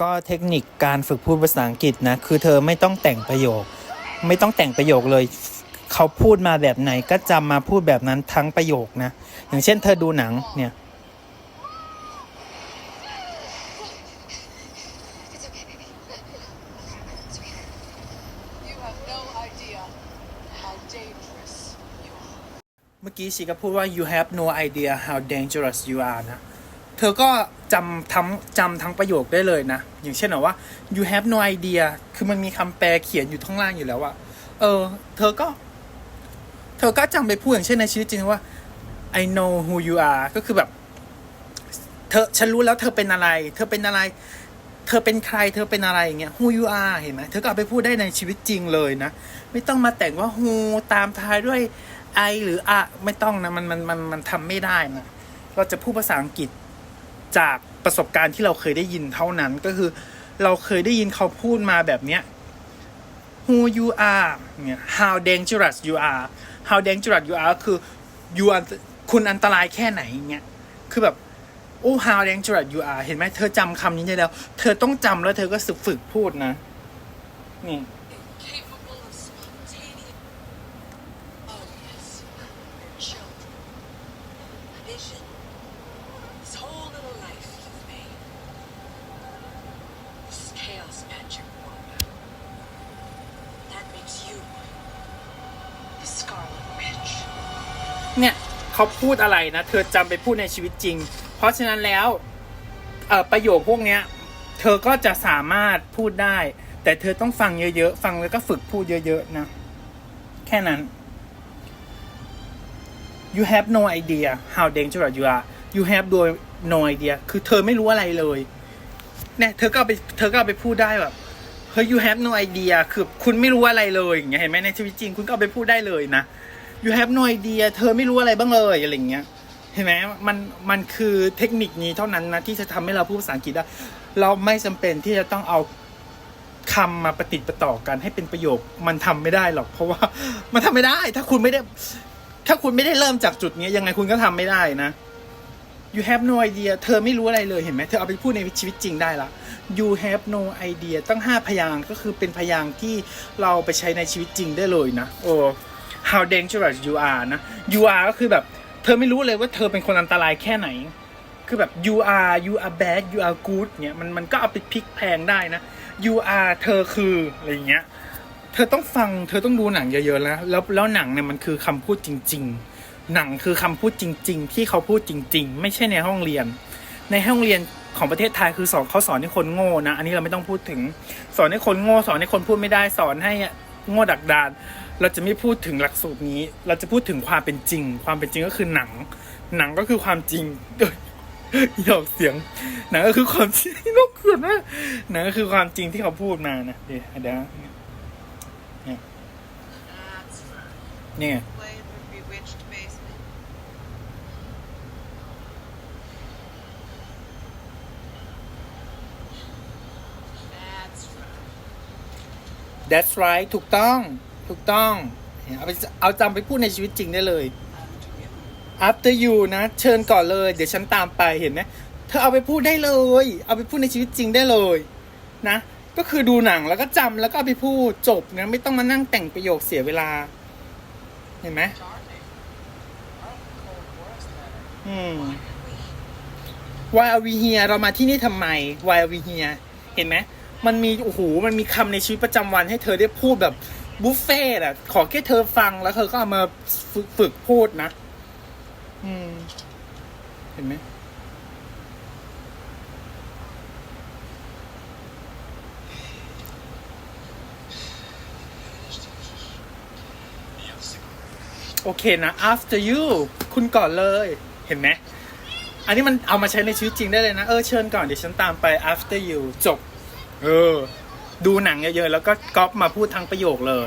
ก็เทคนิคการฝึกพูดภาษาอังกฤษนะ คือเธอไม่ต้องแต่งประโยค ไม่ต้องแต่งประโยคเลย เขาพูดมาแบบไหนก็จำมาพูดแบบนั้นทั้งประโยคนะ อย่างเช่นเธอดูหนังเนี่ย เมื่อกี้ชีก็พูดว่า you have no idea how dangerous you are นะ เธอก็จำทั้งจำทั้งประโยคได้เลยนะ อย่างเช่นว่า you have no idea คือมันมีคำแปลเขียนอยู่ข้างล่างอยู่แล้วอะเออ เธอก็ เธอก็จำไปพูดอย่างเช่นในชีวิตจริงว่า I know who you are ก็คือแบบ เธอฉันรู้แล้วเธอเป็นอะไร เธอเป็นอะไร เธอเป็นใคร เธอเป็นอะไรอย่างเงี้ย who you are เห็นไหมเธอก็เอาไปพูดได้ในชีวิตจริงเลยนะ ไม่ต้องมาแต่งว่า who ตามท้ายด้วย I หรืออะไม่ต้องนะ มันมันมันมันทำไม่ได้นะ เราจะพูดภาษาอังกฤษ จากประสบการณ์ที่เราเคยได้ยินเท่านั้นก็คือ เราเคยได้ยินเขาพูดมาแบบเนี้ย who you are เนี่ย how dangerous you are how dangerous you are คือ you are คุณอันตรายแค่ไหนเงี้ยคือแบบโอ้ how dangerous you are เห็นไหมเธอจำคำนี้ได้แล้ว เธอต้องจำแล้วเธอก็สึกฝึกพูดนะนี่ whole little life you've made. This chaos magic wand. That makes you the Scarlet Witch. เนี่ยเขาพูดอะไรนะ เธอจำไปพูดในชีวิตจริง เพราะฉะนั้นแล้วประโยคพวกเนี้ย เธอก็จะสามารถพูดได้ แต่เธอต้องฟังเยอะๆ ฟังแล้วก็ฝึกพูดเยอะๆนะ แค่นั้น you have no idea how dangerous you are you have no idea คือเธอไม่รู้อะไรเลยเนี่ยเธอก็ไปเธอก็ไปพูดได้แบบเฮ้ย you have no idea คือคุณไม่รู้อะไรเลยอย่างเงี้ยเห็นไหมในชีวิตจริงคุณก็เอาไปพูดได้เลยนะ you have no idea เธอไม่รู้อะไรบ้างเลยอะไรเงี้ยเห็นไหมมันมันคือเทคนิคนี้เท่านั้นนะที่จะทำให้เราพูดภาษาอังกฤษได้เราไม่จำเป็นที่จะต้องเอาคำมาประติดประต่อกันให้เป็นประโยคมันทำไม่ได้หรอก เพราะว่ามันทำไม่ได้ ถ้าคุณไม่ได้ ถ้าคุณไม่ได้เริ่มจากจุดนี้ยังไงคุณก็ทำไม่ได้นะ you have no idea เธอไม่รู้อะไรเลยเห็นไหมเธอเอาไปพูดในชีวิตจริงได้ละ you have no idea ตั้งห้าพยางก็คือเป็นพยางที่เราไปใช้ในชีวิตจริงได้เลยนะ โอ้ how dangerous you are นะ you are ก็คือแบบ เธอไม่รู้เลยว่าเธอเป็นคนอันตรายแค่ไหน คือแบบ you are you are bad you are good เนี่ยมันมันก็เอาไปพลิกแพงได้นะ you are เธอคืออะไรเงี้ย เธอต้องฟัง เธอต้องดูหนังเยอะๆแล้ว แล้วแล้วหนังเนี่ยมันคือคำพูดจริง ๆ หนังคือคำพูดจริง ๆ ที่เขาพูดจริง ๆ ไม่ใช่ในห้องเรียน ในห้องเรียนของประเทศไทยคือสอนเขาสอนให้คนโง่นะ อันนี้เราไม่ต้องพูดถึง สอนให้คนโง่ สอนให้คนพูดไม่ได้สอนให้โง่ดักดาน เราจะไม่พูดถึงหลักสูตรนี้ เราจะพูดถึงความเป็นจริง ความเป็นจริงก็คือหนัง หนังก็คือความจริงหยอกเสียง หนังก็คือความจริงนกเกิดนะหนังก็คือความจริงที่เขาพูดมานะเดี๋ยวเดี๋ยว That's right. นี่ไง Play in the bewitched basement. That's right. That's right ถูกต้อง ถูกต้อง เอาไปเอาจำไปพูดในชีวิตจริงได้เลย after you นะ เชิญก่อนเลย เดี๋ยวฉันตามไปเห็นไหมเธอเอาไปพูดได้เลย เอาไปพูดในชีวิตจริงได้เลยนะ ก็คือดูหนังแล้วก็จำแล้วก็เอาไปพูดจบนะไม่ต้องมานั่งแต่งประโยคเสียเวลา เห็นไหมอืม Why are we here เรามาที่นี่ทำไม Why are we here เห็นไหม มันมีโอ้โหมันมีคำในชีวิตประจำวันให้เธอได้พูดแบบบุฟเฟ่ต์อะขอแค่เธอฟังแล้วเธอก็เอามาฝึกฝึกพูดนะอืม เห็นไหมโอเคนะ after you คุณก่อนเลย เห็นไหม อันนี้มันเอามาใช้ในชีวิตจริงได้เลยนะ เออเชิญก่อนเดี๋ยวฉันตามไป after you จบ เออ ดูหนังเยอะๆ แล้วก็ก๊อปมาพูดทั้งประโยคเลย